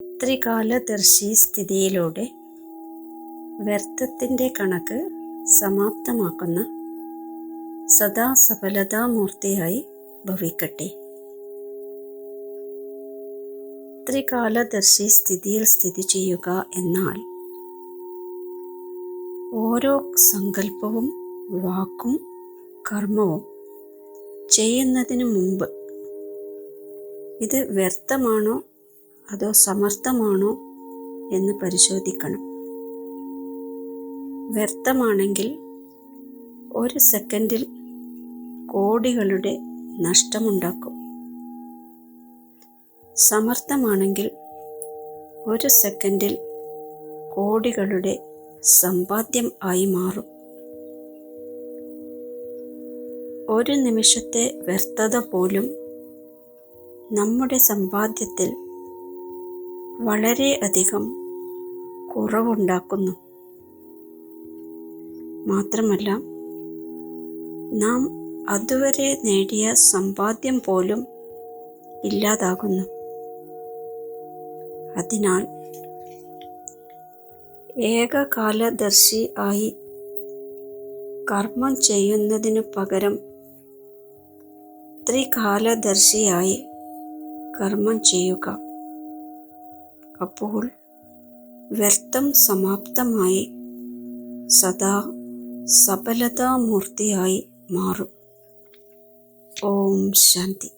ത്രികാലദർശി സ്ഥിതിയിലൂടെ വ്യർത്ഥത്തിന്റെ കണക്ക് സമാപ്തമാക്കുന്ന സദാ സഫലതാമൂർത്തിയായി ഭവിക്കട്ടെ. ത്രികാലദർശി സ്ഥിതിയിൽ സ്ഥിതി ചെയ്യുക എന്നാൽ ഓരോ സങ്കല്പവും വാക്കും കർമ്മവും ചെയ്യുന്നതിന് മുമ്പ് ഇത് വ്യർത്ഥമാണോ അതോ സമർത്ഥമാണോ എന്ന് പരിശോധിക്കണം. വ്യർത്ഥമാണെങ്കിൽ ഒരു സെക്കൻഡിൽ കോടികളുടെ നഷ്ടമുണ്ടാക്കും. സമർത്ഥമാണെങ്കിൽ ഒരു സെക്കൻഡിൽ കോടികളുടെ സമ്പാദ്യം ആയി മാറും. ഒരു നിമിഷത്തെ വ്യർത്ഥത പോലും നമ്മുടെ സമ്പാദ്യത്തിൽ വളരെ അധികം കുറവുണ്ടാക്കുന്നു. മാത്രമല്ല നാം അതുവരെ നേടിയ സമ്പാദ്യം പോലും ഇല്ലാതാകുന്നു. അതിനാൽ ഏകകാലദർശി ആയി കർമ്മം ചെയ്യുന്നതിനു പകരം ത്രികാലദർശിയായി കർമ്മം ചെയ്യുക. അപ്പോൾ വ്യർത്ഥം സമാപ്തമായി സദാ സഫലതാമൂർത്തിയായി മാറും. ഓം ശാന്തി.